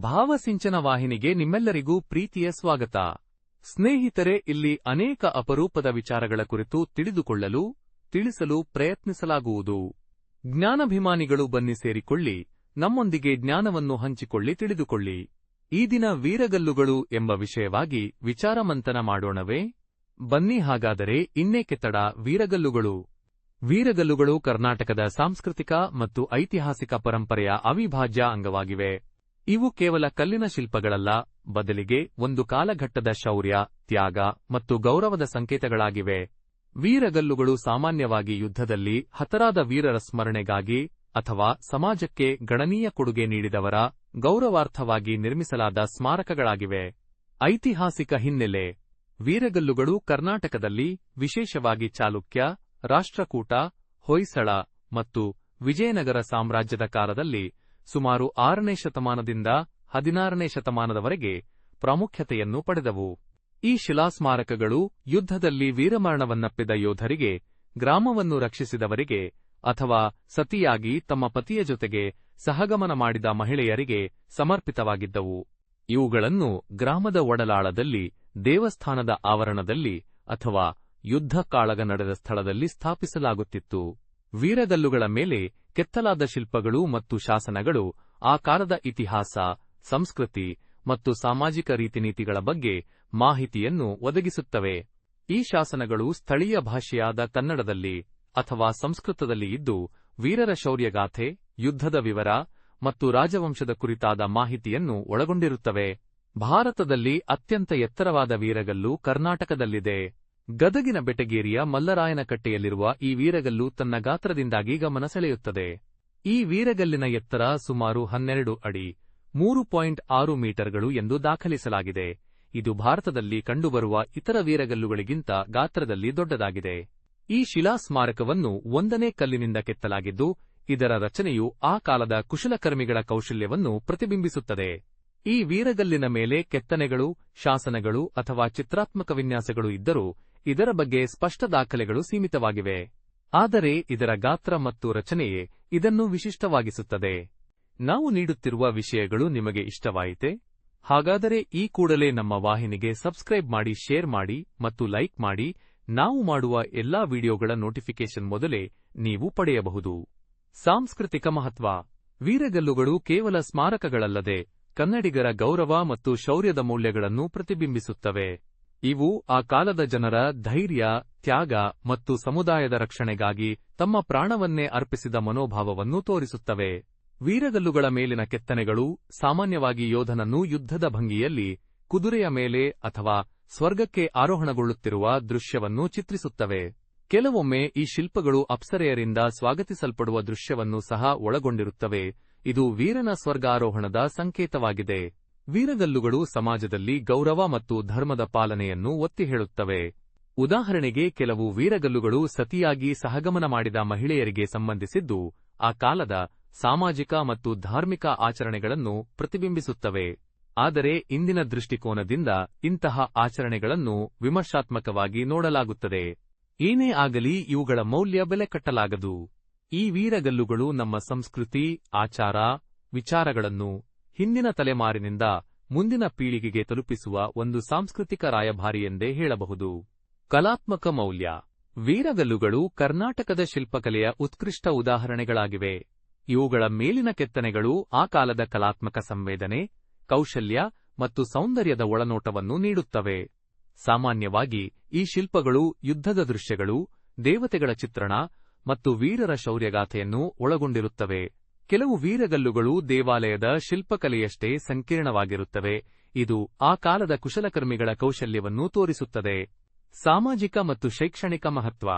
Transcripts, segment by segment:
ಭಾವಸಿಂಚನ ವಾಹಿನಿಗೆ ನಿಮ್ಮೆಲ್ಲರಿಗೂ ಪ್ರೀತಿಯ ಸ್ವಾಗತ. ಸ್ನೇಹಿತರೆ, ಇಲ್ಲಿ ಅನೇಕ ಅಪರೂಪದ ವಿಚಾರಗಳ ಕುರಿತು ತಿಳಿದುಕೊಳ್ಳಲು, ತಿಳಿಸಲು ಪ್ರಯತ್ನಿಸಲಾಗುವುದು. ಜ್ಞಾನಾಭಿಮಾನಿಗಳು ಬನ್ನಿ ಸೇರಿಕೊಳ್ಳಿ, ನಮ್ಮೊಂದಿಗೆ ಜ್ಞಾನವನ್ನು ಹಂಚಿಕೊಳ್ಳಿ ತಿಳಿದುಕೊಳ್ಳಿ. ಈ ದಿನ ವೀರಗಲ್ಲುಗಳು ಎಂಬ ವಿಷಯವಾಗಿ ವಿಚಾರಮಂಥನ ಮಾಡೋಣವೇ? ಬನ್ನಿ ಹಾಗಾದರೆ ಇನ್ನೇಕೆ ತಡ ವೀರಗಲ್ಲುಗಳು? ವೀರಗಲ್ಲುಗಳು ಕರ್ನಾಟಕದ ಸಾಂಸ್ಕೃತಿಕ ಮತ್ತು ಐತಿಹಾಸಿಕ ಪರಂಪರೆಯ ಅವಿಭಾಜ್ಯ ಅಂಗವಾಗಿವೆ. ಇವು ಕೇವಲ ಕಲ್ಲಿನ ಶಿಲ್ಪಗಳಲ್ಲ, ಬದಲಿಗೆ ಒಂದು ಕಾಲಘಟ್ಟದ ಶೌರ್ಯ, ತ್ಯಾಗ ಮತ್ತು ಗೌರವದ ಸಂಕೇತಗಳಾಗಿವೆ. ವೀರಗಲ್ಲುಗಳು ಸಾಮಾನ್ಯವಾಗಿ ಯುದ್ಧದಲ್ಲಿ ಹತರಾದ ವೀರರ ಸ್ಮರಣೆಗಾಗಿ ಅಥವಾ ಸಮಾಜಕ್ಕೆ ಗಣನೀಯ ಕೊಡುಗೆ ನೀಡಿದವರ ಗೌರವಾರ್ಥವಾಗಿ ನಿರ್ಮಿಸಲಾದ ಸ್ಮಾರಕಗಳಾಗಿವೆ. ಐತಿಹಾಸಿಕ ಹಿನ್ನೆಲೆ. ವೀರಗಲ್ಲುಗಳು ಕರ್ನಾಟಕದಲ್ಲಿ ವಿಶೇಷವಾಗಿ ಚಾಲುಕ್ಯ, ರಾಷ್ಟ್ರಕೂಟ, ಹೊಯ್ಸಳ ಮತ್ತು ವಿಜಯನಗರ ಸಾಮ್ರಾಜ್ಯದ ಕಾಲದಲ್ಲಿ ಸುಮಾರು ಆರನೇ ಶತಮಾನದಿಂದ ಹದಿನಾರನೇ ಶತಮಾನದವರೆಗೆ ಪ್ರಾಮುಖ್ಯತೆಯನ್ನು ಪಡೆದವು. ಈ ಶಿಲಾಸ್ಮಾರಕಗಳು ಯುದ್ಧದಲ್ಲಿ ವೀರಮರಣವನ್ನಪ್ಪಿದ ಯೋಧರಿಗೆ, ಗ್ರಾಮವನ್ನು ರಕ್ಷಿಸಿದವರಿಗೆ ಅಥವಾ ಸತಿಯಾಗಿ ತಮ್ಮ ಪತಿಯ ಜೊತೆಗೆ ಸಹಗಮನ ಮಾಡಿದ ಮಹಿಳೆಯರಿಗೆ ಸಮರ್ಪಿತವಾಗಿದ್ದವು. ಇವುಗಳನ್ನು ಗ್ರಾಮದ ಒಡಲಾಳದಲ್ಲಿ, ದೇವಸ್ಥಾನದ ಆವರಣದಲ್ಲಿ ಅಥವಾ ಯುದ್ಧ ಕಾಳಗ ನಡೆದ ಸ್ಥಳದಲ್ಲಿ ಸ್ಥಾಪಿಸಲಾಗುತ್ತಿತ್ತು. ವೀರಗಲ್ಲುಗಳ ಮೇಲೆ ಕೆತ್ತಲಾದ ಶಿಲ್ಪಗಳು ಮತ್ತು ಶಾಸನಗಳು, ಆ ಕಾಲದ ಇತಿಹಾಸ, ಸಂಸ್ಕೃತಿ ಮತ್ತು ಸಾಮಾಜಿಕ ರೀತಿನೀತಿಗಳ ಬಗ್ಗೆ ಮಾಹಿತಿಯನ್ನು ಒದಗಿಸುತ್ತವೆ. ಈ ಶಾಸನಗಳು ಸ್ಥಳೀಯ ಭಾಷೆಯಾದ ಕನ್ನಡದಲ್ಲಿ ಅಥವಾ ಸಂಸ್ಕೃತದಲ್ಲಿ ಇದ್ದು, ವೀರರ ಶೌರ್ಯಗಾಥೆ, ಯುದ್ಧದ ವಿವರ ಮತ್ತು ರಾಜವಂಶದ ಕುರಿತಾದ ಮಾಹಿತಿಯನ್ನು ಒಳಗೊಂಡಿರುತ್ತವೆ. ಭಾರತದಲ್ಲಿ ಅತ್ಯಂತ ಎತ್ತರವಾದ ವೀರಗಲ್ಲು ಕರ್ನಾಟಕದಲ್ಲಿದೆ. ಗದಗಿನ ಬೆಟಗೇರಿಯ ಮಲ್ಲರಾಯನಕಟ್ಟೆಯಲ್ಲಿರುವ ಈ ವೀರಗಲ್ಲು ತನ್ನ ಗಾತ್ರದಿಂದಾಗಿ ಗಮನ ಸೆಳೆಯುತ್ತದೆ ಈ ವೀರಗಲ್ಲಿನ ಎತ್ತರ ಸುಮಾರು ಹನ್ನೆರಡು ಅಡಿ, ಮೂರು ಪಾಯಿಂಟ್ ಆರು ಮೀಟರ್ಗಳು ಎಂದು ದಾಖಲಿಸಲಾಗಿದೆ. ಇದು ಭಾರತದಲ್ಲಿ ಕಂಡುಬರುವ ಇತರ ವೀರಗಲ್ಲುಗಳಿಗಿಂತ ಗಾತ್ರದಲ್ಲಿ ದೊಡ್ಡದಾಗಿದೆ. ಈ ಶಿಲಾ ಸ್ಮಾರಕವನ್ನು ಒಂದನೇ ಕಲ್ಲಿನಿಂದ ಕೆತ್ತಲಾಗಿದ್ದು, ಇದರ ರಚನೆಯು ಆ ಕಾಲದ ಕುಶಲಕರ್ಮಿಗಳ ಕೌಶಲ್ಯವನ್ನು ಪ್ರತಿಬಿಂಬಿಸುತ್ತದೆ. ಈ ವೀರಗಲ್ಲಿನ ಮೇಲೆ ಕೆತ್ತನೆಗಳು, ಶಾಸನಗಳು ಅಥವಾ ಚಿತ್ರಾತ್ಮಕ ವಿನ್ಯಾಸಗಳು ಇದ್ದರೂ ಇದರ ಬಗ್ಗೆ ಸ್ಪಷ್ಟ ದಾಖಲೆಗಳು ಸೀಮಿತವಾಗಿವೆ. ಆದರೆ ಇದರ ಗಾತ್ರ ಮತ್ತು ರಚನೆಯೇ ಇದನ್ನು ವಿಶಿಷ್ಟವಾಗಿಸುತ್ತದೆ. ನಾವು ನೀಡುತ್ತಿರುವ ವಿಷಯಗಳು ನಿಮಗೆ ಇಷ್ಟವಾಯಿತೆ? ಹಾಗಾದರೆ ಈ ಕೂಡಲೇ ನಮ್ಮ ವಾಹಿನಿಗೆ ಸಬ್ಸ್ಕ್ರೈಬ್ ಮಾಡಿ, ಶೇರ್ ಮಾಡಿ ಮತ್ತು ಲೈಕ್ ಮಾಡಿ. ನಾವು ಮಾಡುವ ಎಲ್ಲಾ ವಿಡಿಯೋಗಳ ನೋಟಿಫಿಕೇಶನ್ ಮೊದಲೇ ನೀವು ಪಡೆಯಬಹುದು. ಸಾಂಸ್ಕೃತಿಕ ಮಹತ್ವ. ವೀರಗಲ್ಲುಗಳು ಕೇವಲ ಸ್ಮಾರಕಗಳಲ್ಲದೆ ಕನ್ನಡಿಗರ ಗೌರವ ಮತ್ತು ಶೌರ್ಯದ ಮೌಲ್ಯಗಳನ್ನು ಪ್ರತಿಬಿಂಬಿಸುತ್ತವೆ. ಇವು ಆ ಕಾಲದ ಜನರ ಧೈರ್ಯ, ತ್ಯಾಗ ಮತ್ತು ಸಮುದಾಯದ ರಕ್ಷಣೆಗಾಗಿ ತಮ್ಮ ಪ್ರಾಣವನ್ನೇ ಅರ್ಪಿಸಿದ ಮನೋಭಾವವನ್ನು ತೋರಿಸುತ್ತವೆ. ವೀರಗಲ್ಲುಗಳ ಮೇಲಿನ ಕೆತ್ತನೆಗಳು ಸಾಮಾನ್ಯವಾಗಿ ಯೋಧನನ್ನು ಯುದ್ಧದ ಭಂಗಿಯಲ್ಲಿ, ಕುದುರೆಯ ಮೇಲೆ ಅಥವಾ ಸ್ವರ್ಗಕ್ಕೆ ಆರೋಹಣಗೊಳ್ಳುತ್ತಿರುವ ದೃಶ್ಯವನ್ನು ಚಿತ್ರಿಸುತ್ತವೆ. ಕೆಲವೊಮ್ಮೆ ಈ ಶಿಲ್ಪಗಳು ಅಪ್ಸರೆಯರಿಂದ ಸ್ವಾಗತಿಸಲ್ಪಡುವ ದೃಶ್ಯವನ್ನು ಸಹ ಒಳಗೊಂಡಿರುತ್ತವೆ. ಇದು ವೀರನ ಸ್ವರ್ಗಾರೋಹಣದ ಸಂಕೇತವಾಗಿದೆ. ವೀರಗಲ್ಲುಗಳು ಸಮಾಜದಲ್ಲಿ ಗೌರವ ಮತ್ತು ಧರ್ಮದ ಪಾಲನೆಯನ್ನು ಒತ್ತಿ ಹೇಳುತ್ತವೆ. ಉದಾಹರಣೆಗೆ ಕೆಲವು ವೀರಗಲ್ಲುಗಳು ಸತಿಯಾಗಿ ಸಹಗಮನ ಮಾಡಿದ ಮಹಿಳೆಯರಿಗೆ ಸಂಬಂಧಿಸಿದ್ದು, ಆ ಕಾಲದ ಸಾಮಾಜಿಕ ಮತ್ತು ಧಾರ್ಮಿಕ ಆಚರಣೆಗಳನ್ನು ಪ್ರತಿಬಿಂಬಿಸುತ್ತವೆ. ಆದರೆ ಇಂದಿನ ದೃಷ್ಟಿಕೋನದಿಂದ ಇಂತಹ ಆಚರಣೆಗಳನ್ನು ವಿಮರ್ಶಾತ್ಮಕವಾಗಿ ನೋಡಲಾಗುತ್ತದೆ. ಏನೇ ಆಗಲಿ ಇವುಗಳ ಮೌಲ್ಯ ಬೆಲೆ ಕಟ್ಟಲಾಗದು. ಈ ವೀರಗಲ್ಲುಗಳು ನಮ್ಮ ಸಂಸ್ಕೃತಿ, ಆಚಾರ, ವಿಚಾರಗಳನ್ನು ಹಿಂದಿನ ತಲೆಮಾರಿನಿಂದ ಮುಂದಿನ ಪೀಳಿಗೆಗೆ ತಲುಪಿಸುವ ಒಂದು ಸಾಂಸ್ಕೃತಿಕ ರಾಯಭಾರಿ ಎಂದೇ ಹೇಳಬಹುದು. ಕಲಾತ್ಮಕ ಮೌಲ್ಯ. ವೀರಗಲ್ಲುಗಳು ಕರ್ನಾಟಕದ ಶಿಲ್ಪಕಲೆಯ ಉತ್ಕೃಷ್ಟ ಉದಾಹರಣೆಗಳಾಗಿವೆ. ಇವುಗಳ ಮೇಲಿನ ಕೆತ್ತನೆಗಳು ಆ ಕಾಲದ ಕಲಾತ್ಮಕ ಸಂವೇದನೆ, ಕೌಶಲ್ಯ ಮತ್ತು ಸೌಂದರ್ಯದ ಒಳನೋಟವನ್ನು ನೀಡುತ್ತವೆ. ಸಾಮಾನ್ಯವಾಗಿ ಈ ಶಿಲ್ಪಗಳು ಯುದ್ಧದ ದೃಶ್ಯಗಳು, ದೇವತೆಗಳ ಚಿತ್ರಣ ಮತ್ತು ವೀರರ ಶೌರ್ಯಗಾಥೆಯನ್ನು ಒಳಗೊಂಡಿರುತ್ತವೆ. ಕೆಲವು ವೀರಗಲ್ಲುಗಳು ದೇವಾಲಯದ ಶಿಲ್ಪಕಲೆಯಷ್ಟೇ ಸಂಕೀರ್ಣವಾಗಿರುತ್ತವೆ. ಇದು ಆ ಕಾಲದ ಕುಶಲಕರ್ಮಿಗಳ ಕೌಶಲ್ಯವನ್ನು ತೋರಿಸುತ್ತದೆ. ಸಾಮಾಜಿಕ ಮತ್ತು ಶೈಕ್ಷಣಿಕ ಮಹತ್ವ.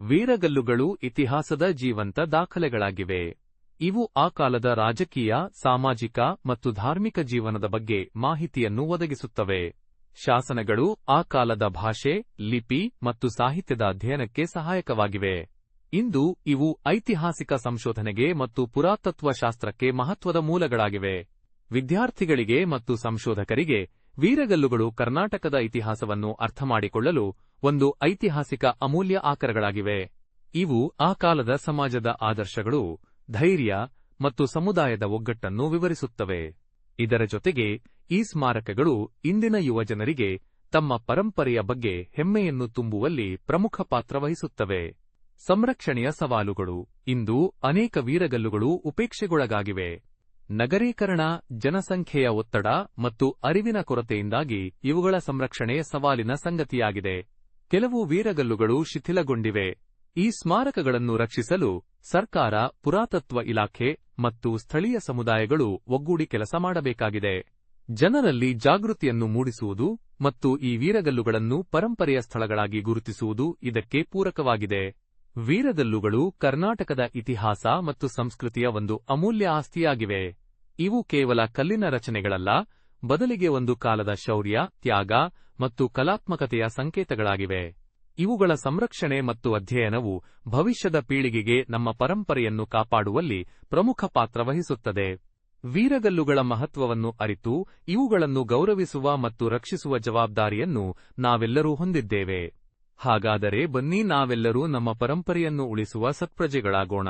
ವೀರಗಲ್ಲುಗಳು ಇತಿಹಾಸದ ಜೀವಂತ ದಾಖಲೆಗಳಾಗಿವೆ. ಇವು ಆ ಕಾಲದ ರಾಜಕೀಯ, ಸಾಮಾಜಿಕ ಮತ್ತು ಧಾರ್ಮಿಕ ಜೀವನದ ಬಗ್ಗೆ ಮಾಹಿತಿಯನ್ನು ಒದಗಿಸುತ್ತವೆ. ಶಾಸನಗಳು ಆ ಕಾಲದ ಭಾಷೆ, ಲಿಪಿ ಮತ್ತು ಸಾಹಿತ್ಯದ ಅಧ್ಯಯನಕ್ಕೆ ಸಹಾಯಕವಾಗಿವೆ. ಇಂದು ಇವು ಐತಿಹಾಸಿಕ ಸಂಶೋಧನೆಗೆ ಮತ್ತು ಪುರಾತತ್ವ ಶಾಸ್ತ್ರಕ್ಕೆ ಮಹತ್ವದ ಮೂಲಗಳಾಗಿವೆ. ವಿದ್ಯಾರ್ಥಿಗಳಿಗೆ ಮತ್ತು ಸಂಶೋಧಕರಿಗೆ ವೀರಗಲ್ಲುಗಳು ಕರ್ನಾಟಕದ ಇತಿಹಾಸವನ್ನು ಅರ್ಥಮಾಡಿಕೊಳ್ಳಲು ಒಂದು ಐತಿಹಾಸಿಕ ಅಮೂಲ್ಯ ಆಕರಗಳಾಗಿವೆ. ಇವು ಆ ಕಾಲದ ಸಮಾಜದ ಆದರ್ಶಗಳು, ಧೈರ್ಯ ಮತ್ತು ಸಮುದಾಯದ ಒಗ್ಗಟ್ಟನ್ನು ವಿವರಿಸುತ್ತವೆ. ಇದರ ಜೊತೆಗೆ ಈ ಸ್ಮಾರಕಗಳು ಇಂದಿನ ಯುವಜನರಿಗೆ ತಮ್ಮ ಪರಂಪರೆಯ ಬಗ್ಗೆ ಹೆಮ್ಮೆಯನ್ನು ತುಂಬುವಲ್ಲಿ ಪ್ರಮುಖ ಪಾತ್ರ ವಹಿಸುತ್ತವೆ. ಸಂರಕ್ಷಣೆಯ ಸವಾಲುಗಳು. ಇಂದು ಅನೇಕ ವೀರಗಲ್ಲುಗಳು ಉಪೇಕ್ಷೆಗೊಳಗಾಗಿವೆ. ನಗರೀಕರಣ, ಜನಸಂಖ್ಯೆಯ ಒತ್ತಡ ಮತ್ತು ಅರಿವಿನ ಕೊರತೆಯಿಂದಾಗಿ ಇವುಗಳ ಸಂರಕ್ಷಣೆ ಸವಾಲಿನ ಸಂಗತಿಯಾಗಿದೆ. ಕೆಲವು ವೀರಗಲ್ಲುಗಳು ಶಿಥಿಲಗೊಂಡಿವೆ. ಈ ಸ್ಮಾರಕಗಳನ್ನು ರಕ್ಷಿಸಲು ಸರ್ಕಾರ, ಪುರಾತತ್ವ ಇಲಾಖೆ ಮತ್ತು ಸ್ಥಳೀಯ ಸಮುದಾಯಗಳು ಒಗ್ಗೂಡಿ ಕೆಲಸ ಮಾಡಬೇಕಾಗಿದೆ. ಜನರಲ್ಲಿ ಜಾಗೃತಿಯನ್ನು ಮೂಡಿಸುವುದು ಮತ್ತು ಈ ವೀರಗಲ್ಲುಗಳನ್ನು ಪರಂಪರೆಯ ಸ್ಥಳಗಳಾಗಿ ಗುರುತಿಸುವುದು ಇದಕ್ಕೆ ಪೂರಕವಾಗಿದೆ. ವೀರಗಲ್ಲುಗಳು ಕರ್ನಾಟಕದ ಇತಿಹಾಸ ಮತ್ತು ಸಂಸ್ಕೃತಿಯ ಒಂದು ಅಮೂಲ್ಯ ಆಸ್ತಿಯಾಗಿವೆ. ಇವು ಕೇವಲ ಕಲ್ಲಿನ ರಚನೆಗಳಲ್ಲ, ಬದಲಿಗೆ ಒಂದು ಕಾಲದ ಶೌರ್ಯ, ತ್ಯಾಗ ಮತ್ತು ಕಲಾತ್ಮಕತೆಯ ಸಂಕೇತಗಳಾಗಿವೆ. ಇವುಗಳ ಸಂರಕ್ಷಣೆ ಮತ್ತು ಅಧ್ಯಯನವು ಭವಿಷ್ಯದ ಪೀಳಿಗೆಗೆ ನಮ್ಮ ಪರಂಪರೆಯನ್ನು ಕಾಪಾಡುವಲ್ಲಿ ಪ್ರಮುಖ ಪಾತ್ರ ವಹಿಸುತ್ತದೆ. ವೀರಗಲ್ಲುಗಳ ಮಹತ್ವವನ್ನು ಅರಿತು, ಇವುಗಳನ್ನು ಗೌರವಿಸುವ ಮತ್ತು ರಕ್ಷಿಸುವ ಜವಾಬ್ದಾರಿಯನ್ನು ನಾವೆಲ್ಲರೂ ಹೊಂದಿದ್ದೇವೆ. ಹಾಗಾದರೆ ಬನ್ನಿ ನಾವೆಲ್ಲರೂ ನಮ್ಮ ಪರಂಪರೆಯನ್ನು ಉಳಿಸುವ ಸತ್ಪ್ರಜೆಗಳಾಗೋಣ.